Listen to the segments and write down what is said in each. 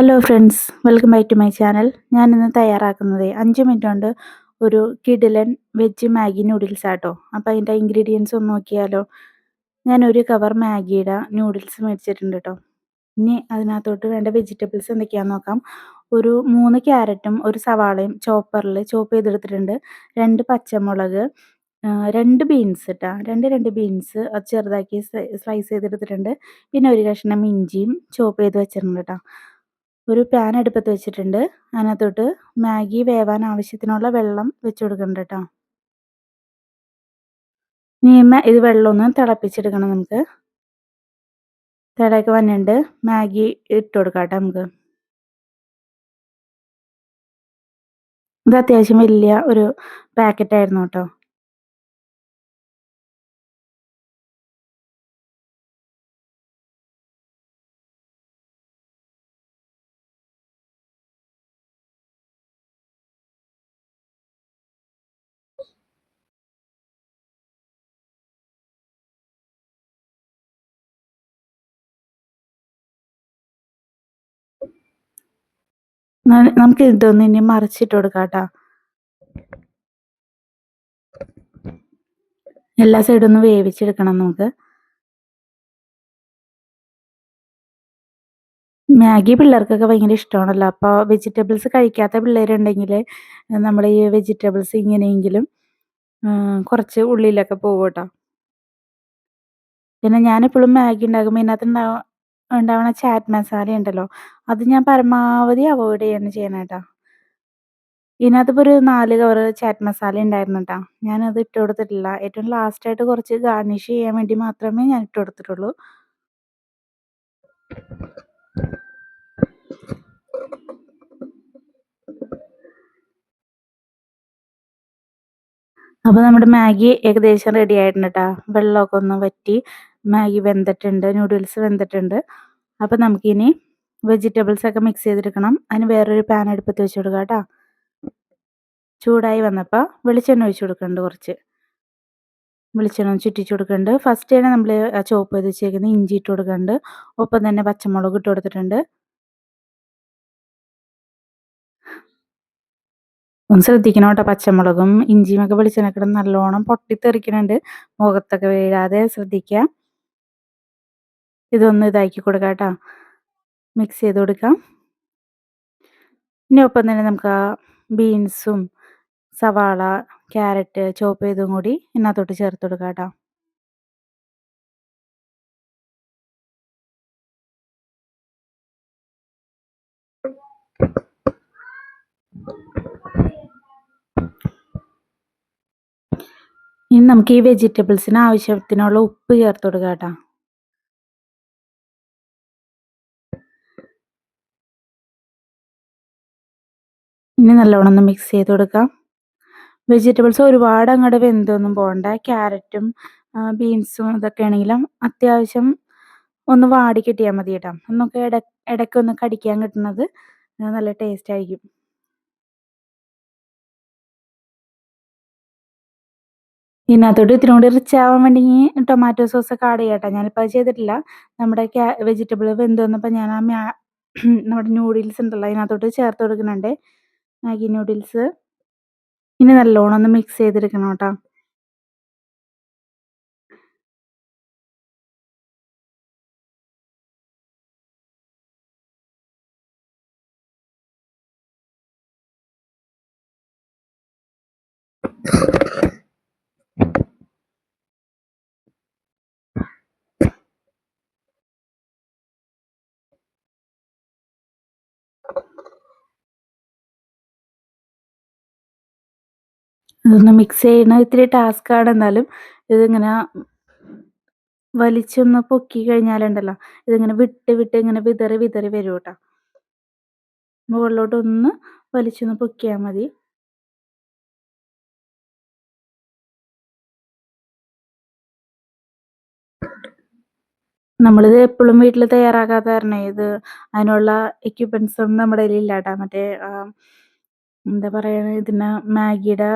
Hello friends welcome back to my channel ഞാൻ ഇന്ന് തയ്യാറാക്കുന്നത് അഞ്ച് മിനിറ്റ് കൊണ്ട് ഒരു കിഡിലൻ വെജ് മാഗി നൂഡിൽസ് ആട്ടോ. അപ്പോൾ അതിന്റെ ഇൻഗ്രീഡിയൻസ് ഒന്ന് നോക്കിയാലോ. ഞാൻ ഒരു കവർ മാഗിയുടെ നൂഡിൽസ് മേടിച്ചിട്ടുണ്ട് കേട്ടോ ഇനി അതിനകത്തോട്ട് വേണ്ട വെജിറ്റബിൾസ് എന്തൊക്കെയാണെന്ന് നോക്കാം. ഒരു മൂന്ന് ക്യാരറ്റും ഒരു സവാളയും ചോപ്പറിൽ ചോപ്പ് ചെയ്തെടുത്തിട്ടുണ്ട്. രണ്ട് പച്ചമുളക് രണ്ട് ബീൻസ് ഇട്ടാ രണ്ട് രണ്ട് ബീൻസ് അത് ചെറുതാക്കി സ്ലൈസ് ചെയ്തെടുത്തിട്ടുണ്ട്. പിന്നെ ഒരു കഷ്ണം ഇഞ്ചിയും ചോപ്പ് ചെയ്ത് വെച്ചിട്ടുണ്ട് കേട്ടോ ഒരു പാൻ അടുപ്പത്ത് വെച്ചിട്ടുണ്ട്. അതിനകത്തോട്ട് മാഗി വേവാൻ ആവശ്യത്തിനുള്ള വെള്ളം വെച്ച് കൊടുക്കുന്നുണ്ട് കേട്ടോ. നീമ ഇത് വെള്ളം ഒന്ന് തിളപ്പിച്ചെടുക്കണം നമുക്ക്. തിളയൊക്കെ വന്നിട്ടുണ്ട്. മാഗി ഇട്ട് കൊടുക്കാം നമുക്ക്. ഇത് അത്യാവശ്യം വലിയ ഒരു പാക്കറ്റായിരുന്നു കേട്ടോ. നമുക്ക് ഇതൊന്ന് ഇനി മറിച്ചിട്ട് കൊടുക്കാം കേട്ടോ എല്ലാ സൈഡും ഒന്ന് വേവിച്ചെടുക്കണം നമുക്ക്. മാഗി പിള്ളേർക്കൊക്കെ ഭയങ്കര ഇഷ്ടമാണല്ലോ. അപ്പോൾ വെജിറ്റബിൾസ് കഴിക്കാത്ത പിള്ളേരുണ്ടെങ്കിൽ നമ്മൾ ഈ വെജിറ്റബിൾസ് ഇങ്ങനെയെങ്കിലും കുറച്ച് ഉള്ളിലൊക്കെ പോകും കേട്ടോ പിന്നെ ഞാനെപ്പോഴും മാഗി ഉണ്ടാക്കുമ്പോൾ ഇതിനകത്ത് ഉണ്ടാവ ഉണ്ടാവണ ചാറ്റ് മസാല ഉണ്ടല്ലോ അത് ഞാൻ പരമാവധി അവോയ്ഡ് ചെയ്യാണ് ചെയ്യണം കേട്ടോ. ഇതിനകത്തിപ്പോൾ ഒരു നാല് കവർ ചാറ്റ് മസാല ഉണ്ടായിരുന്നു കേട്ടോ. ഞാനത് ഇട്ട് കൊടുത്തിട്ടില്ല. ഏറ്റവും ലാസ്റ്റായിട്ട് കുറച്ച് ഗാർണിഷ് ചെയ്യാൻ വേണ്ടി മാത്രമേ ഞാൻ ഇട്ട് കൊടുത്തിട്ടുള്ളൂ. അപ്പോൾ നമ്മുടെ മാഗി ഏകദേശം റെഡി ആയിട്ടുണ്ട് കേട്ടോ. വെള്ളമൊക്കെ ഒന്ന് വറ്റി മാഗി വെന്തിട്ടുണ്ട് നൂഡിൽസ് വെന്തിട്ടുണ്ട്. അപ്പോൾ നമുക്കിനി വെജിറ്റബിൾസ് ഒക്കെ മിക്സ് ചെയ്തെടുക്കണം. അതിന് വേറൊരു പാൻ എടുപ്പത്ത് വെച്ച് കൊടുക്കാം കേട്ടോ. ചൂടായി വന്നപ്പോൾ വെളിച്ചെണ്ണ ഒഴിച്ച് കൊടുക്കുന്നുണ്ട് കുറച്ച്. വെളിച്ചെണ്ണ ചുറ്റിച്ച് കൊടുക്കുന്നുണ്ട്. ഫസ്റ്റ് തന്നെ നമ്മൾ ചോപ്പ് ചെയ്ത് വെച്ചേക്കുന്ന ഇഞ്ചി ഇട്ട് കൊടുക്കുന്നുണ്ട്. ഒപ്പം തന്നെ പച്ചമുളക് ഇട്ട് കൊടുത്തിട്ടുണ്ട്. ഒന്ന് ശ്രദ്ധിക്കണം കേട്ടോ പച്ചമുളകും ഇഞ്ചിയും ഒക്കെ വെളിച്ചെണ്ണ കിടന്ന് നല്ലോണം പൊട്ടിത്തെറിക്കുന്നുണ്ട്. മുഖത്തൊക്കെ വീഴാതെ ശ്രദ്ധിക്കുക. ഇതൊന്ന് ഇതാക്കി കൊടുക്കാം കേട്ടോ. മിക്സ് ചെയ്ത് കൊടുക്കാം. ഇനി ഒപ്പം തന്നെ നമുക്ക് ആ ബീൻസും സവാള ക്യാരറ്റ് ചോപ്പ് ചെയ്തും കൂടി ഇതിനകത്തോട്ട് ചേർത്ത് കൊടുക്കാം കേട്ടോ. ഇനി നമുക്ക് ഈ വെജിറ്റബിൾസിന് ആവശ്യത്തിനുള്ള ഉപ്പ് ചേർത്ത് കൊടുക്കാം കേട്ടോ. ഇനി നല്ലോണം ഒന്ന് മിക്സ് ചെയ്ത് കൊടുക്കാം. വെജിറ്റബിൾസ് ഒരുപാട് അങ്ങോട്ട് വെന്തൊന്നും പോകണ്ട ക്യാരറ്റും ബീൻസും ഇതൊക്കെ ആണെങ്കിലും അത്യാവശ്യം ഒന്ന് വാടി കിട്ടിയാൽ മതി കേട്ടോ ഒന്നൊക്കെ ഇട ഇടയ്ക്കൊന്ന് കടിക്കാൻ കിട്ടുന്നത് നല്ല ടേസ്റ്റ് ആയിരിക്കും. ഇതിനകത്തോട്ട് ഇത്തിരി കൂടി റിച്ച് ആവാൻ വേണ്ടി ടൊമാറ്റോ സോസ് ഒക്കെ ആഡ് ചെയ്യട്ടോ. ഞാനിപ്പോൾ അത് ചെയ്തിട്ടില്ല. നമ്മുടെ വെജിറ്റബിൾ വെന്ത് വന്നപ്പോൾ ഞാൻ ആ നമ്മുടെ നൂഡിൽസ് ഉണ്ടല്ലോ അതിനകത്തോട്ട് ചേർത്ത് കൊടുക്കുന്നുണ്ട്. Maggi noodles. ഇനി നല്ലോണം ഒന്ന് മിക്സ് ചെയ്തെടുക്കണം കേട്ടോ. ഇതൊന്ന് മിക്സ് ചെയ്യണ ഇത്തിരി ടാസ്ക് ആണ്. എന്നാലും ഇതിങ്ങനെ വലിച്ചൊന്ന് പൊക്കി കഴിഞ്ഞാലുണ്ടല്ലോ ഇതിങ്ങനെ വിട്ട് വിട്ട് ഇങ്ങനെ വിതറി വിതറി വരും കേട്ടോ മുകളിലോട്ട് ഒന്ന് വലിച്ചൊന്ന് പൊക്കിയാൽ മതി. നമ്മളിത് എപ്പോഴും വീട്ടിൽ തയ്യാറാക്കാത്ത കാരണം ഇത് അതിനുള്ള എക്യുപ്മെന്റ്സ് ഒന്നും നമ്മുടെ കയ്യിൽ ഇല്ല കേട്ടോ മറ്റേ എന്താ പറയുക ഇതിന് മാഗിയുടെ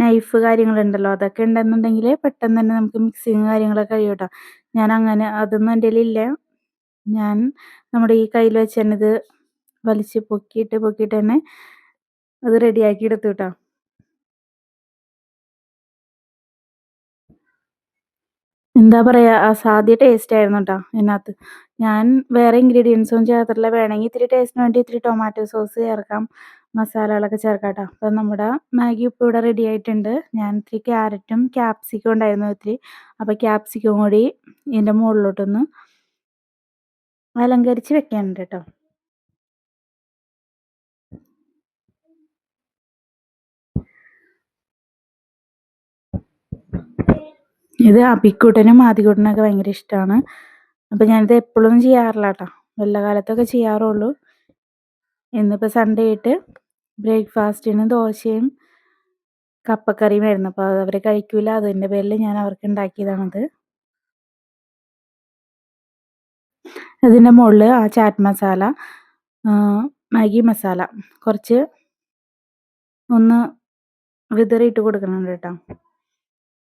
നൈഫ് കാര്യങ്ങളുണ്ടല്ലോ അതൊക്കെ ഉണ്ടെന്നുണ്ടെങ്കിൽ പെട്ടെന്ന് തന്നെ നമുക്ക് മിക്സിങ് കാര്യങ്ങളൊക്കെ കഴിയും കേട്ടോ ഞാൻ അങ്ങനെ അതൊന്നും എന്റെ ഇല്ല ഞാൻ നമ്മുടെ ഈ കയ്യിൽ വെച്ച് തന്നെ ഇത് വലിച്ച് പൊക്കിയിട്ട് പൊക്കിയിട്ട് തന്നെ അത് റെഡിയാക്കി എടുത്തു കേട്ടോ എന്താ ആ അസാധ്യ ടേസ്റ്റ് ആയിരുന്നു കേട്ടോ ഇതിനകത്ത് ഞാൻ വേറെ ഇൻഗ്രീഡിയൻസ് ചേർത്തിട്ടില്ല വേണമെങ്കിൽ ഇത്തിരി ടേസ്റ്റിന് വേണ്ടി ഇത്തിരി ടൊമാറ്റോ സോസ് ചേർക്കാം. മസാലകളൊക്കെ ചേർക്കാം അപ്പം നമ്മുടെ മാഗി ഇപ്പോൾ ഇവിടെ റെഡി ആയിട്ടുണ്ട്. ഞാൻ ഇത്തിരി ക്യാരറ്റും ക്യാപ്സിക്കും ഉണ്ടായിരുന്നു ഇത്തിരി. അപ്പോൾ ക്യാപ്സിക്കും കൂടി ഇതിന്റെ മുകളിലോട്ടൊന്ന് അലങ്കരിച്ച് വെക്കാനുണ്ട് കേട്ടോ. ഇത് അബിക്കൂട്ടനും ആദിക്കൂട്ടനൊക്കെ ഭയങ്കര ഇഷ്ടമാണ് അപ്പം ഞാനിത് എപ്പോഴും ചെയ്യാറില്ല കേട്ടോ. വല്ല കാലത്തൊക്കെ ചെയ്യാറുള്ളൂ. ഇന്നിപ്പോൾ സൺഡേ ആയിട്ട് ബ്രേക്ക്ഫാസ്റ്റിന് ദോശയും കപ്പക്കറിയും ആയിരുന്നു. അപ്പോൾ അവർ കഴിക്കില്ല അതിന്റെ പേരിൽ ഞാൻ അവർക്ക് ഉണ്ടാക്കിയതാണത് ഇതിന്റെ മുകളിൽ ആ ചാറ്റ് മസാല മാഗി മസാല കുറച്ച് ഒന്ന് വിതറിയിട്ട് കൊടുക്കുന്നുണ്ട് കേട്ടോ.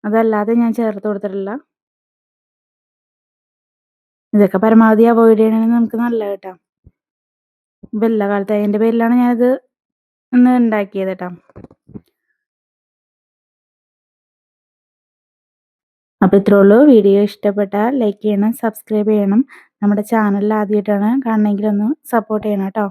അതല്ലാതെ ഞാൻ ചേർത്ത് കൊടുത്തിട്ടില്ല. ഇതൊക്കെ പരമാവധി അവോയ്ഡ് ചെയ്യണമെങ്കിൽ നമുക്ക് നല്ല കേട്ടോ. ഇപ്പം എല്ലാ കാലത്ത് അതിന്റെ പേരിലാണ് ഞാനത് ഇന്ന് ഉണ്ടാക്കിയത് കേട്ടോ അപ്പോൾ ഇത്രേ ഉള്ളൂ. വീഡിയോ ഇഷ്ടപ്പെട്ടാൽ ലൈക്ക് ചെയ്യണം സബ്സ്ക്രൈബ് ചെയ്യണം. നമ്മുടെ ചാനലിൽ ആദ്യമായിട്ടാണ് കാണണമെങ്കിൽ ഒന്ന് സപ്പോർട്ട് ചെയ്യണം കേട്ടോ.